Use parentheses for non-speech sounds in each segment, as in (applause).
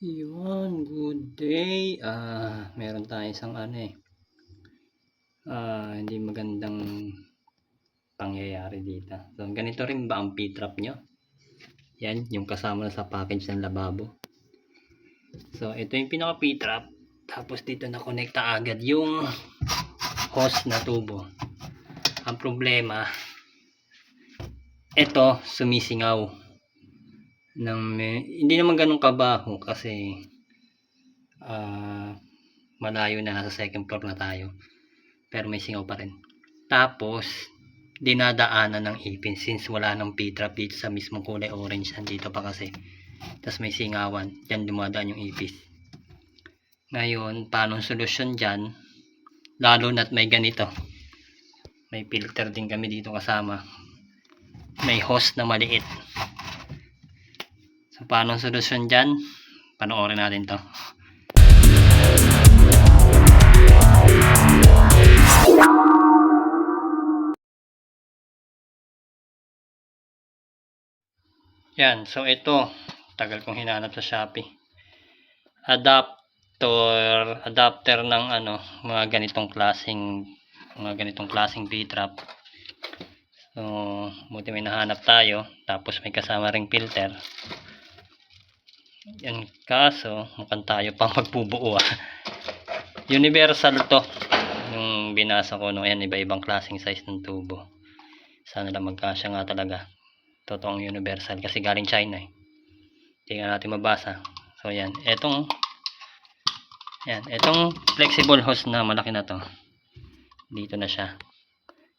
Yun, good day. Ah, meron tayong isang ano eh. Ah, hindi magandang pangyayari dito. So, ganito rin ba ang P-trap nyo? Yan, yung kasama na sa package ng lababo. So, ito yung pinaka P-trap. Tapos dito na connecta agad yung hose na tubo. Ang problema, ito sumisingaw ng hindi naman ganun kabaho kasi ah malayo na nasa second floor na tayo. Pero may singaw pa rin. Tapos dinadaanan ng ipin since wala nang P-trap dito sa mismong kulay orange nandito pa kasi. Tapos may singawan dyan dumadaan yung ipis. Ngayon paano solusyon dyan? Lalo na't may ganito. May filter din kami dito kasama. May hose na maliit So, paano ang solusyon dyan? Panoorin natin to. Yan. So, ito. Tagal kong hinanap sa Shopee. Adapter, adapter ng ano, mga ganitong klaseng mga ganitong klaseng V-trap. So, buti may nahanap tayo. Tapos may kasama ring filter. Yan, kaso, mukhang tayo pa magbubuo ah. Universal to. Yung binasa ko, no, yan, iba-ibang klaseng size ng tubo. Sana lang magkasya nga talaga. Totoong universal kasi galing China eh. Tingnan natin mabasa. So, yan. Etong, yan, etong flexible hose na malaki na to. Dito na siya.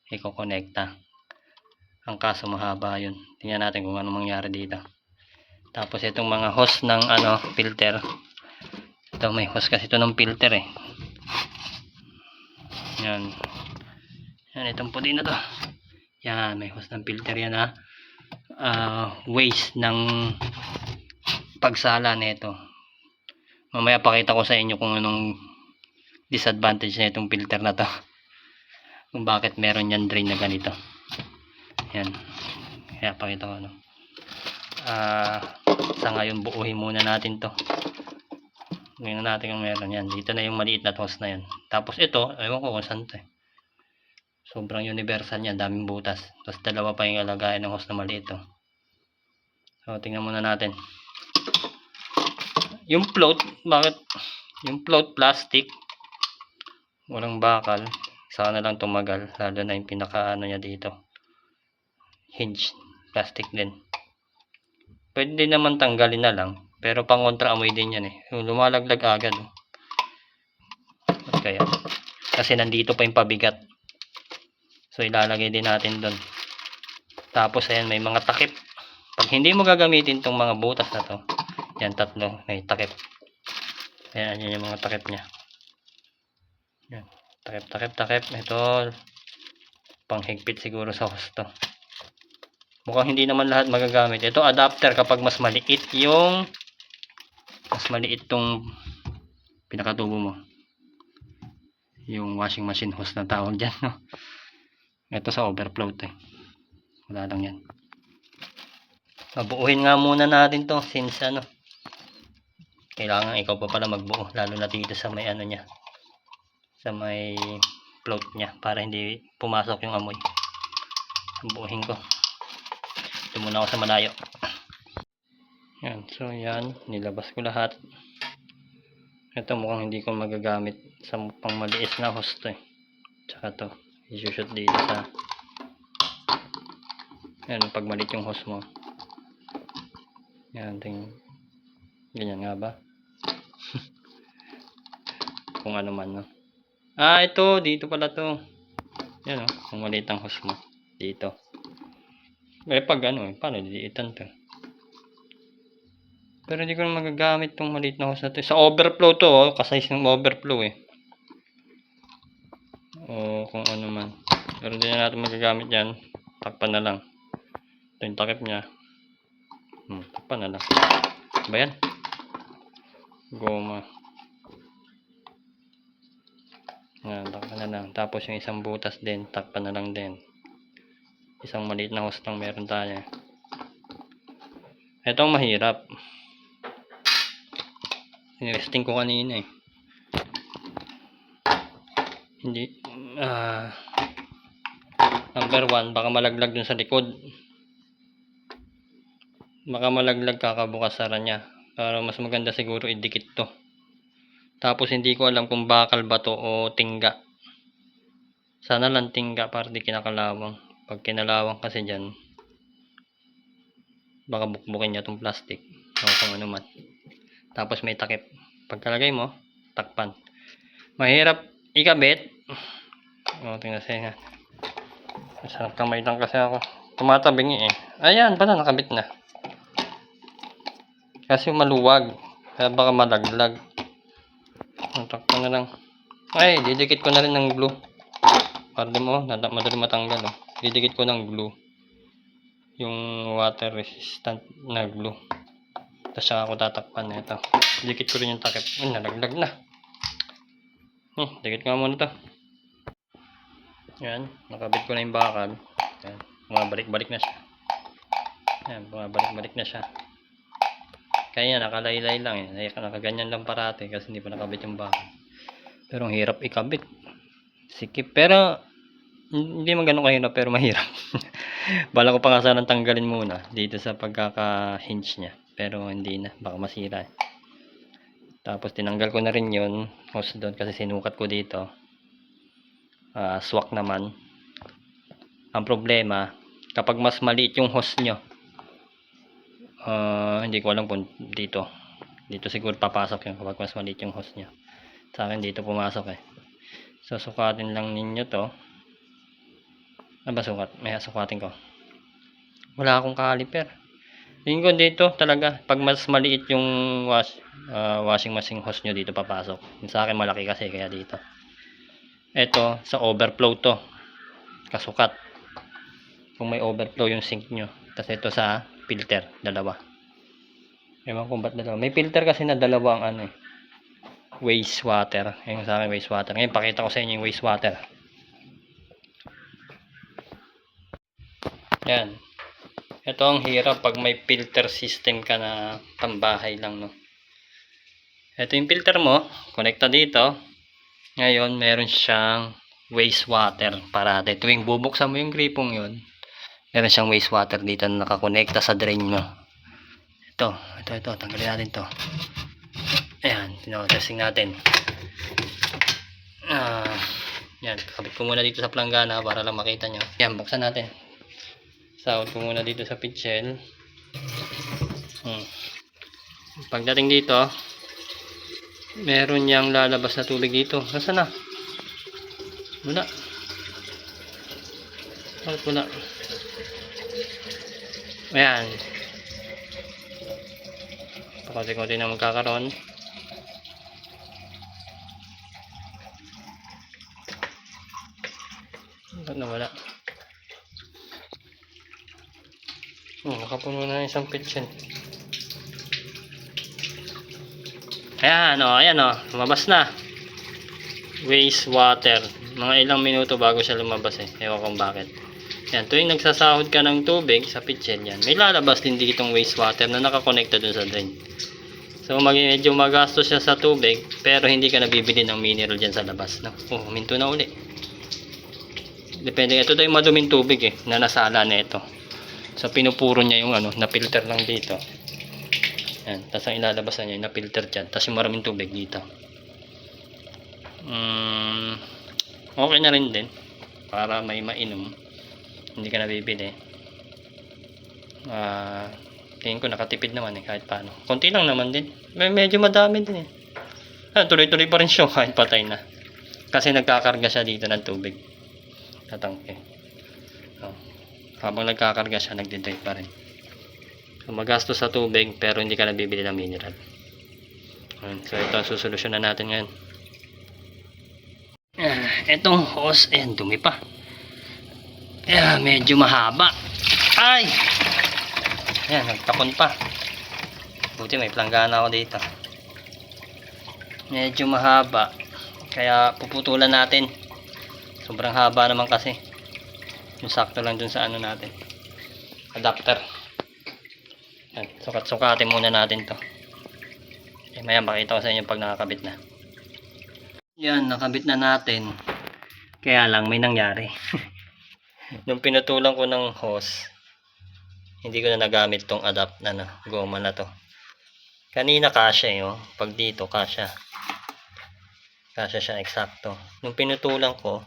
Iko-connecta. Ang kaso mahaba yun. Tingnan natin kung ano mangyari dito. Tapos itong mga hose ng ano, filter. Ito may hose kasi ito ng filter eh. Yan. Yan itong puti na to. Yan, may hose ng filter yan ha. Ah, waste ng pagsala nito. Mamaya pakita ko sa inyo kung anong disadvantage na itong filter na to. Kung bakit meron yan drain na ganito. Yan. Kaya pakita ko ano ah sa ngayon buuhin muna natin to. Ngayon natin kung meron yan. Dito na yung maliit na toast na yan. Tapos ito ewan ko kung saan to eh. sobrang universal niya daming butas. Tapos dalawa pa yung alagayan ng host na maliit to so tingnan muna natin. Yung float bakit? Yung float plastic. Walang bakal. Saka na lang tumagal lalo na yung pinaka ano niya dito. Hinge plastic din Pwede din naman tanggalin na lang. Pero pang kontra amoy din yan eh. Lumalaglag agad. oh. Ba't kaya? Kasi nandito pa yung pabigat. So ilalagay din natin doon. Tapos ayan may mga takip. Pag hindi mo gagamitin tong mga butas na to. Yan tatlo. May takip. Ayan yan yung mga takip niya. Yan. Takip, takip, takip. Ito. Panghigpit siguro sa host to. Mukhang hindi naman lahat magagamit. Ito adapter kapag mas maliit yung mas maliit tong pinakatubo mo. Yung washing machine hose na tawag dyan. No? Ito sa overflow to. eh. Wala lang yan. Mabuuhin nga muna natin to since ano. Kailangan ikaw pa pala magbuo. Lalo na dito sa may ano niya. Sa may float niya. Para hindi pumasok yung amoy. Buuhin ko. Ito muna ako sa malayo. Yan. So, yan. Nilabas ko lahat. Ito mukhang hindi ko magagamit sa pang maliit na host eh. Tsaka to. I-shoot dito sa yan. Pag maliit yung host mo. Yan. Ting ganyan nga ba? (laughs) Kung ano man no. Ah, ito. Dito pala to. Yan o. Oh, kung maliit ang host mo. Dito. Eh, pag ano eh, paano diliitan to? Pero hindi ko na magagamit tong maliit na hose na to. Sa overflow to, oh, kasize ng overflow eh. O kung ano man. Pero hindi na natin magagamit yan. Takpan na lang. Ito yung takip niya. Hmm, takpan na lang. Ba yan? Goma. Yan, takpan na lang. Tapos yung isang butas din, takpan na lang din isang maliit na hose lang meron tayo ito ang mahirap Tinesting ko kanina eh. Hindi, ah, number one, baka malaglag dun sa likod. Baka malaglag kakabukasaran niya. Para mas maganda siguro idikit to. Tapos hindi ko alam kung bakal ba to o tingga. Sana lang tingga para di kinakalawang. Pag kinalawang kasi dyan, baka bukbukin niya tong plastic. O kung ano man. Tapos may takip. Pagkalagay mo, takpan. Mahirap ikabit. O, tingnan siya nga. Masarap kamay lang kasi ako. Tumatabing eh. Ayan, pala nakabit na. Kasi maluwag. Kaya baka malaglag. Takpan na lang. Ay, didikit ko na rin ng glue. Para mo, madali matanggal. Oh. Didikit ko ng glue. Yung water resistant na glue. Tapos saka ako tatakpan na ito. Dikit ko rin yung takip. Ay, nalaglag na. Eh, dikit nga muna to. Yan, nakabit ko na yung bakal. Yan, bumabalik-balik na siya. Yan, bumabalik-balik na siya. Kaya yan, nakalaylay lang eh. Ay, Nakaganyan lang parati kasi hindi pa nakabit yung bakal. Pero ang hirap ikabit. Sikip. Pero, hindi man ganun kahirap pero mahirap. (laughs) Bala ko pa nga sanang tanggalin muna dito sa pagkaka-hinge niya. Pero hindi na. Baka masira. Tapos tinanggal ko na rin yun. Hose doon kasi sinukat ko dito. Ah, swak naman. Ang problema, kapag mas maliit yung hose nyo, ah, hindi ko alam kung dito. Dito siguro papasok yun kapag mas maliit yung hose nyo. Sa akin dito pumasok eh. So, sukatin lang ninyo to. Ano ba sukat? May sukatin ko. Wala akong caliper. Tingin ko dito talaga, pag mas maliit yung wash, ah, washing machine hose nyo dito papasok. Sa akin malaki kasi kaya dito. Ito, sa overflow to. Kasukat. Kung may overflow yung sink nyo. Tapos ito sa filter, dalawa. Ewan kung ba't dalawa. May filter kasi na dalawa ang ano eh. Wastewater. Yung sa akin wastewater. Ngayon pakita ko sa inyo yung wastewater. Yan. Ito ang hirap pag may filter system ka na pambahay lang, no. Ito yung filter mo, connecta dito. Ngayon, meron siyang wastewater parate. Tuwing bubuksan mo yung gripong yun, meron siyang wastewater dito na nakakonekta sa drain mo. Ito, ito, ito. Tanggalin natin to. Ayan, tinotesting natin. Ah, yan, kabit ko muna dito sa planggana para lang makita nyo. Yan, buksan natin. Sahod ko muna dito sa pitchel. Hmm. Pagdating dito, meron niyang lalabas na tubig dito. Nasaan na? Wala. Bakit wala? Ayan. Pakunti-kunti na magkakaroon. Bakit nawala? Oh, nakapuno na isang pitchin. Ayan, o, ayan o, lumabas na. Wastewater. Mga ilang minuto bago siya lumabas eh. Ewan kung bakit. Yan, tuwing nagsasahod ka ng tubig sa pitchin yan, may lalabas din dito itong wastewater na nakakonekta dun sa drain. So, mag medyo magastos siya sa tubig, pero hindi ka nabibili ng mineral dyan sa labas. No? Oh, minto na uli. Depende, ito daw yung maduming tubig eh, na nasala na ito. So pinupuro niya yung ano, na-filter lang dito. Yan, tapos ang ilalabas na niya, na-filter dyan. Tapos yung maraming tubig dito. Mm, okay na rin din. Para may mainom. Hindi ka nabibili. Ah, tingin ko nakatipid naman eh, kahit paano. Konti lang naman din. May medyo madami din eh. Ah, tuloy-tuloy pa rin siya (laughs) kahit patay na. Kasi nagkakarga siya dito ng tubig. Tatangke. Oh habang nagkakarga siya, nagde-drive pa rin. So, magastos sa tubig, pero hindi ka nabibili ng mineral. So, ito ang susolusyonan natin ngayon. Ah, Itong hose, ayan, dumi pa. Ayan, medyo mahaba. Ay! Ayan, nagtakon pa. Buti may planggana ako dito. Medyo mahaba. Kaya puputulan natin. Sobrang haba naman kasi. Yung sakto lang dun sa ano natin. Adapter. Yan. Sukat-sukatin muna natin to. Eh, maya makita ko sa inyo pag nakakabit na. Yan, nakabit na natin. Kaya lang, may nangyari. (laughs) Nung pinutulan ko ng hose, hindi ko na nagamit tong adapt na no, goma na to. Kanina kasya eh, oh. Pag dito, kasya. Kasya siya eksakto. Nung pinutulan ko,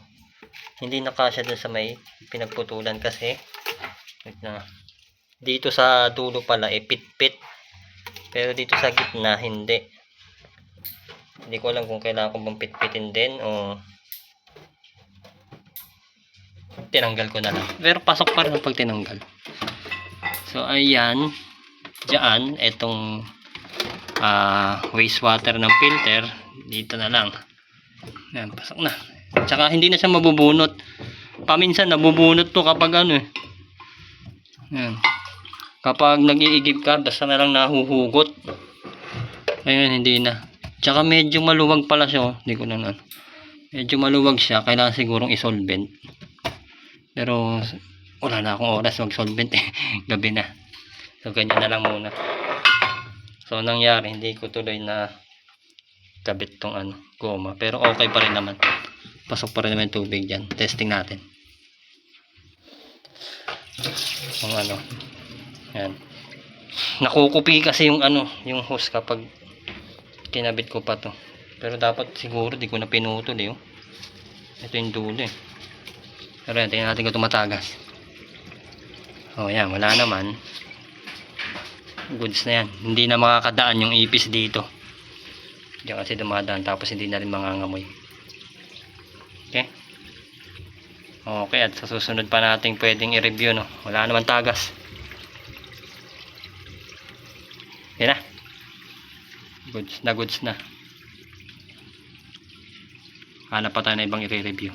hindi na kasya dun sa may pinagputulan kasi wait na, dito sa dulo pala eh pit-pit. Pero dito sa gitna, hindi. Hindi ko alam kung kailangan ko bang pitpitin din o tinanggal ko na lang. Pero pasok pa rin pag tinanggal. So, ayan. Diyan, itong ah wastewater ng filter. Dito na lang. Ayan, pasok na. Tsaka hindi na siya mabubunot. Paminsan nabubunot to kapag ano eh. Ayan. Kapag nag-iigib ka, basta na lang nahuhugot. Ayun, hindi na. Tsaka medyo maluwag pala siya. oh. Hindi ko na ano. Medyo maluwag siya. Kailangan sigurong isolvent. Pero wala na akong oras mag-solvent eh. (laughs) Gabi na. So ganyan na lang muna. So nangyari, hindi ko tuloy na kabit tong ano, goma. Pero okay pa rin naman. Pasok pa rin naman yung tubig dyan. Testing natin. Yung ano. Yan. Nakukupi kasi yung ano, yung hose kapag kinabit ko pa to. Pero dapat siguro di ko na pinutol eh. oh. Ito yung dulo eh. Pero yan, tingnan natin kung tumatagas. Oh, yan, wala naman. Goods na yan. Hindi na makakadaan yung ipis dito. Diyan kasi dumadaan tapos hindi na rin mangangamoy. Okay? Okay, at sa susunod pa natin pwedeng i-review, no? Wala naman tagas. Yan na. Goods na goods na. Hanap pa tayo na ibang i-review.